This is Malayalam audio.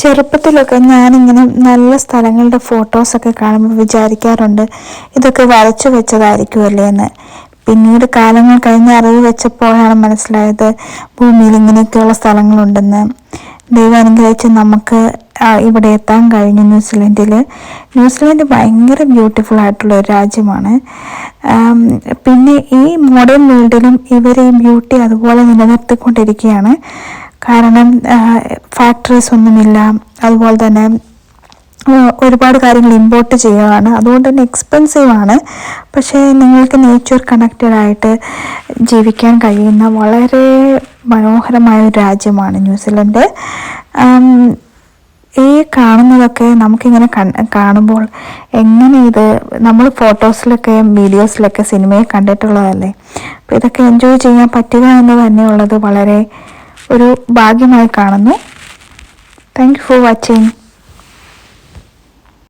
ചെറുപ്പത്തിലൊക്കെ ഞാനിങ്ങനെ നല്ല സ്ഥലങ്ങളുടെ ഫോട്ടോസൊക്കെ കാണുമ്പോൾ വിചാരിക്കാറുണ്ട് ഇതൊക്കെ വരച്ചു വെച്ചതായിരിക്കുമല്ലേ എന്ന്. പിന്നീട് കാലങ്ങൾ കഴിഞ്ഞ് അറിവ് വെച്ചപ്പോഴാണ് മനസ്സിലായത് ഭൂമിയിൽ ഇങ്ങനെയൊക്കെയുള്ള സ്ഥലങ്ങളുണ്ടെന്ന്. ദൈവം അനുഗ്രഹിച്ച് നമുക്ക് ഇവിടെ എത്താൻ കഴിഞ്ഞു ന്യൂസിലൻഡിൽ ന്യൂസിലൻഡ് ഭയങ്കര ബ്യൂട്ടിഫുൾ ആയിട്ടുള്ള ഒരു രാജ്യമാണ്. പിന്നെ ഈ മോഡേൺ വേൾഡിലും ഇവർ ഈ ബ്യൂട്ടി അതുപോലെ നിലനിർത്തിക്കൊണ്ടിരിക്കുകയാണ്. കാരണം ഫാക്ടറീസ് ഒന്നുമില്ല. അതുപോലെ തന്നെ ഒരുപാട് കാര്യങ്ങൾ ഇമ്പോർട്ട് ചെയ്യുകയാണ്. അതുകൊണ്ട് തന്നെ എക്സ്പെൻസീവ് ആണ്. പക്ഷേ നിങ്ങൾക്ക് നേച്ചർ കണക്റ്റഡ് ആയിട്ട് ജീവിക്കാൻ കഴിയുന്ന വളരെ മനോഹരമായ ഒരു രാജ്യമാണ് ന്യൂസിലൻഡ്. ഈ കാണുന്നതൊക്കെ നമുക്കിങ്ങനെ കാണുമ്പോൾ എങ്ങനെ ഇത് നമ്മൾ ഫോട്ടോസിലൊക്കെ വീഡിയോസിലൊക്കെ സിനിമയെ കണ്ടിട്ടുള്ളതല്ലേ? അപ്പോൾ ഇതൊക്കെ എൻജോയ് ചെയ്യാൻ പറ്റുക എന്ന് തന്നെയുള്ളത് വളരെ ഒരു ഭാഗ്യമായി കാണുന്നു. Thank you for watching